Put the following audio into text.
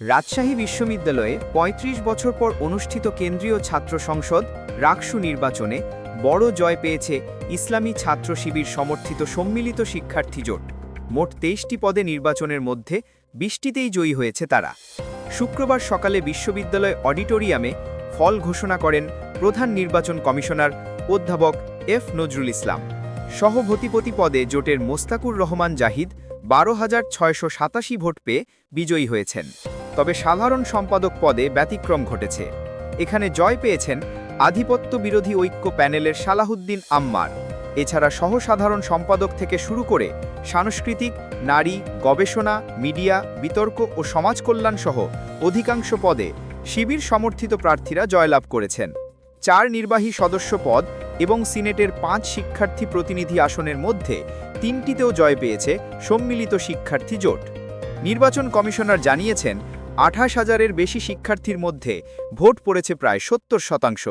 রাজশাহী বিশ্ববিদ্যালয়ে ৩৫ বছর পর অনুষ্ঠিত কেন্দ্রীয় ছাত্র সংসদ রাকসু নির্বাচনে বড় জয় পেয়েছে ইসলামী ছাত্র শিবির সমর্থিত সম্মিলিত শিক্ষার্থী জোট। মোট তেইশটি পদে নির্বাচনের মধ্যে বিশটিতেই জয়ী হয়েছে তারা। শুক্রবার সকালে বিশ্ববিদ্যালয় অডিটোরিয়ামে ফল ঘোষণা করেন প্রধান নির্বাচন কমিশনার অধ্যাপক এফ নজরুল ইসলাম। সহভূতিপতি পদে জোটের মোস্তাকুর রহমান জাহিদ বারো হাজার ছয়শো সাতাশি ভোট পেয়ে বিজয়ী হয়েছেন। তবে সাধারণ সম্পাদক পদে ব্যতিক্রম ঘটেছে। এখানে জয় পেয়েছেন আধিপত্য বিরোধী ঐক্য প্যানেলের সালাহুদ্দিন আম্মার। এছাড়া সহসাধারণ সম্পাদক থেকে শুরু করে সাংস্কৃতিক, নারী, গবেষণা, মিডিয়া, বিতর্ক ও সমাজ কল্যাণ সহ অধিকাংশ পদে শিবির সমর্থিত প্রার্থীরা জয়লাভ করেছেন। চার নির্বাহী সদস্য পদ এবং সিনেটের পাঁচ শিক্ষার্থী প্রতিনিধি আসনের মধ্যে তিনটিতেও জয় পেয়েছে সম্মিলিত শিক্ষার্থী জোট। নির্বাচন কমিশনার জানিয়েছেন আঠাশ হাজারের বেশি শিক্ষার্থীর মধ্যে ভোট পড়েছে প্রায় সত্তর শতাংশ।